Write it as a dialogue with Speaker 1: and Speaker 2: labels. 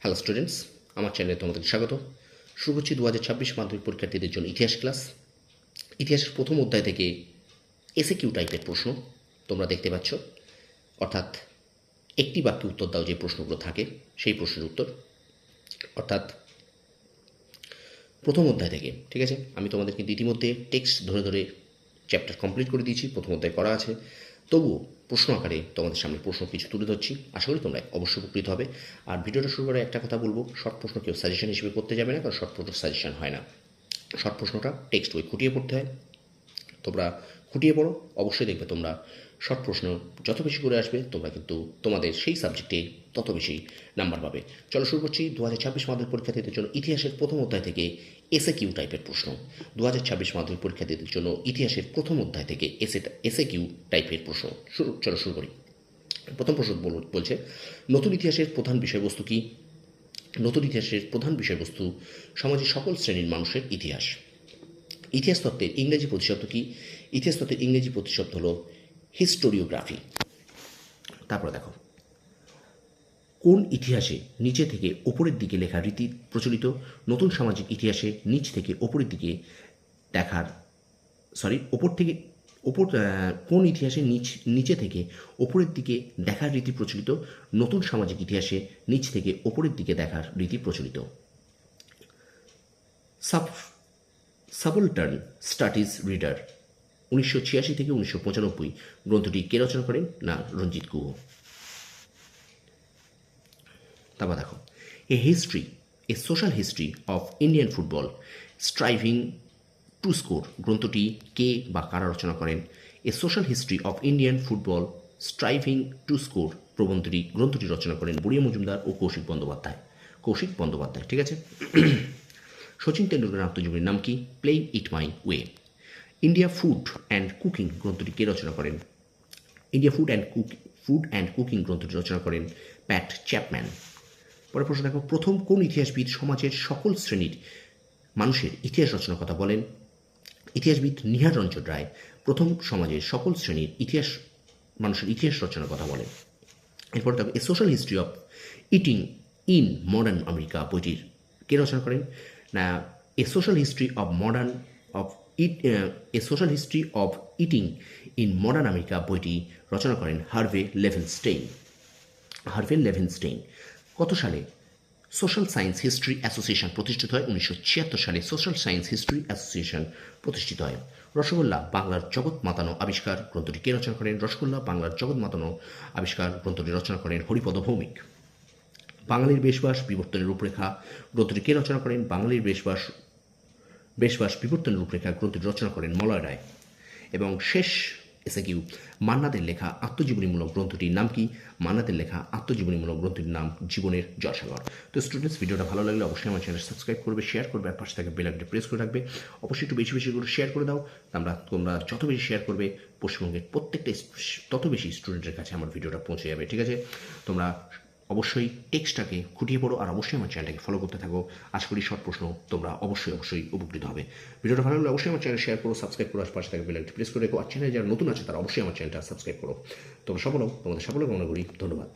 Speaker 1: Hello students আমার চ্যানেলে তোমাদের স্বাগত। শুরু করছি দু হাজার ছাব্বিশ মাধ্যমিক পরীক্ষার্থীদের জন্য ইতিহাস ক্লাস। ইতিহাসের প্রথম অধ্যায় থেকে এসে কিউ টাইপের প্রশ্ন তোমরা দেখতে পাচ্ছ। অর্থাৎ একটি বাক্যে উত্তর দাও যে প্রশ্নগুলো থাকে, সেই প্রশ্নের উত্তর। অর্থাৎ প্রথম অধ্যায় থেকে, ঠিক আছে? আমি তোমাদের কিন্তু ইতিমধ্যে টেক্সট ধরে ধরে চ্যাপ্টার কমপ্লিট করে দিয়েছি। প্রথম অধ্যায় করা আছে। তবুও প্রশ্ন আকারে তোমাদের সামনে প্রশ্ন কিছু তুলে ধরছি। আশা করি তোমরা অবশ্যই উপকৃত হবে। আর ভিডিওটা শুরু করে একটা কথা বলব শর্ট প্রশ্ন কেউ সাজেশন হিসেবে করতে যাবে না, কারণ শর্ট প্রশ্ন সাজেশন হয় না। শর্ট প্রশ্নটা টেক্সট বই খুঁটিয়ে পড়তে হয়। তোমরা খুঁটিয়ে পড়ো, অবশ্যই দেখবে তোমরা শর্ট প্রশ্ন, যত বেশি করে আসবে, তোমরা কিন্তু তোমাদের সেই সাবজেক্টে তত বেশি নাম্বার পাবে। চলো শুরু করছি দু হাজার ছাব্বিশ মাধ্যমিক পরীক্ষার্থীদের জন্য ইতিহাসের প্রথম অধ্যায় থেকে এসে কিউ টাইপের প্রশ্ন। দু হাজার ছাব্বিশ মাধ্যমিক পরীক্ষার্থীদের জন্য ইতিহাসের প্রথম অধ্যায় থেকে এসে এসে কিউ টাইপের প্রশ্ন। শুরু চলো শুরু করি। প্রথম প্রশ্ন বল- বলছে, নতুন ইতিহাসের প্রধান বিষয়বস্তু কি? নতুন ইতিহাসের প্রধান বিষয়বস্তু সমাজের সকল শ্রেণির মানুষের ইতিহাস। ইতিহাস তত্ত্বের ইংরেজি প্রতিশব্দ কি? ইতিহাস তত্ত্বের ইংরেজি প্রতিশব্দ হলো হিস্টোরিওগ্রাফি। তারপরে দেখো। কোন ইতিহাসে নিচে থেকে ওপরের দিকে লেখার রীতি প্রচলিত, নতুন সামাজিক ইতিহাসে নিচ থেকে ওপরের দিকে দেখার সরি ওপর থেকে ওপর কোন ইতিহাসে নিচ, নিচে থেকে ওপরের দিকে দেখার রীতি প্রচলিত, নতুন সামাজিক ইতিহাসে নিচ থেকে ওপরের দিকে দেখার রীতি প্রচলিত? Sub, subaltern studies reader. উনিশশো ছিয়াশি থেকে উনিশশো পঁচানব্বই। গ্রন্থটি কে রচনা করেন? না, রঞ্জিত গুহ। তারপর দেখো, a history a social history of Indian football striving to score গ্রন্থটি কে বা কারা রচনা করেন? A social history of Indian football striving to score প্রবন্ধটি, গ্রন্থটি রচনা করেন বুড়িয়া মজুমদার ও কৌশিক বন্দ্যোপাধ্যায়। কৌশিক বন্দ্যোপাধ্যায়, ঠিক আছে? সচিন তেন্ডুলকরের আত্মজীবনীর নাম কি? Play it my way India food and cooking গ্রন্থটি কে রচনা করেন? India food and cook food and cooking গ্রন্থটি রচনা করেন প্যাট চ্যাপম্যান। পরের প্রশ্ন দেখো, প্রথম কোন ইতিহাসবিদ সমাজের সকল শ্রেণির মানুষের ইতিহাস রচনার কথা বলেন? ইতিহাসবিদ নিহার রঞ্জন রায়, প্রথম সমাজের সকল শ্রেণির ইতিহাস, মানুষের ইতিহাস রচনার কথা বলেন। এরপর দেখো, a social history of eating in modern America বইটির কে রচনা করেন? না, a social history of modern of eat a social history of eating in modern America বইটি রচনা করেন হার্ভে লেভেনস্টেইন। হার্ভে লেভেনস্টেইন, কত সালে সোশ্যাল সায়েন্স হিস্ট্রি অ্যাসোসিয়েশন প্রতিষ্ঠিত হয়? উনিশশো ছিয়াত্তর সালে সোশ্যাল সায়েন্স হিস্ট্রি অ্যাসোসিয়েশন প্রতিষ্ঠিত হয়। রসগোল্লা, বাংলার জগৎ মাতানো আবিষ্কার গ্রন্থটি কে রচনা করেন? রসগোল্লা, বাংলার জগৎ মাতানো আবিষ্কার গ্রন্থটি রচনা করেন হরিপদ ভৌমিক। বাঙালির বেশবাস, বিবর্তনের রূপরেখা, গ্রন্থটি কে রচনা করেন? বাঙালির বেশবাস বেশবাস বিবর্তন রূপরেখা গ্রন্থটি রচনা করেন মলয় রায়। এবং শেষ এসে কিউ মান্নাদের লেখা আত্মজীবনীমূলক গ্রন্থটির নাম কি? মান্নাদের লেখা আত্মজীবনীমূলক গ্রন্থটির নাম জীবনের জয়সাগর। তো স্টুডেন্টস ভিডিওটা ভালো লাগলে অবশ্যই আমার চ্যানেল সাবস্ক্রাইব করবে শেয়ার করবে, আর পাশে থাকা বেল আইকনটি প্রেস করে রাখবে। অবশ্যই একটু বেশি বেশি করে শেয়ার করে দাও। আমরা, তোমরা যত বেশি শেয়ার করবে, পশ্চিমবঙ্গের প্রত্যেকটা তত বেশি স্টুডেন্টের কাছে আমার ভিডিওটা পৌঁছে যাবে, ঠিক আছে? তোমরা অবশ্যই টেক্সটটাকে খুঁটিয়ে পড়ো আর অবশ্যই আমার চ্যানেলটাকে ফলো করতে থাকো। আশা করি শর্ট প্রশ্ন তোমরা অবশ্যই অবশ্যই উপকৃত হবে। ভিডিওটা ভালো লাগলে অবশ্যই আমার চ্যানেল শেয়ার করো সাবস্ক্রাইব করো আর পাশে থাকা বেল প্রেস করে রেখো। আর চ্যানেল যারা নতুন আছে, তারা অবশ্যই আমার চ্যানেলটা সাবস্ক্রাইব করো। তোমরা সফল তোমাদের সফল কামনা করি। ধন্যবাদ।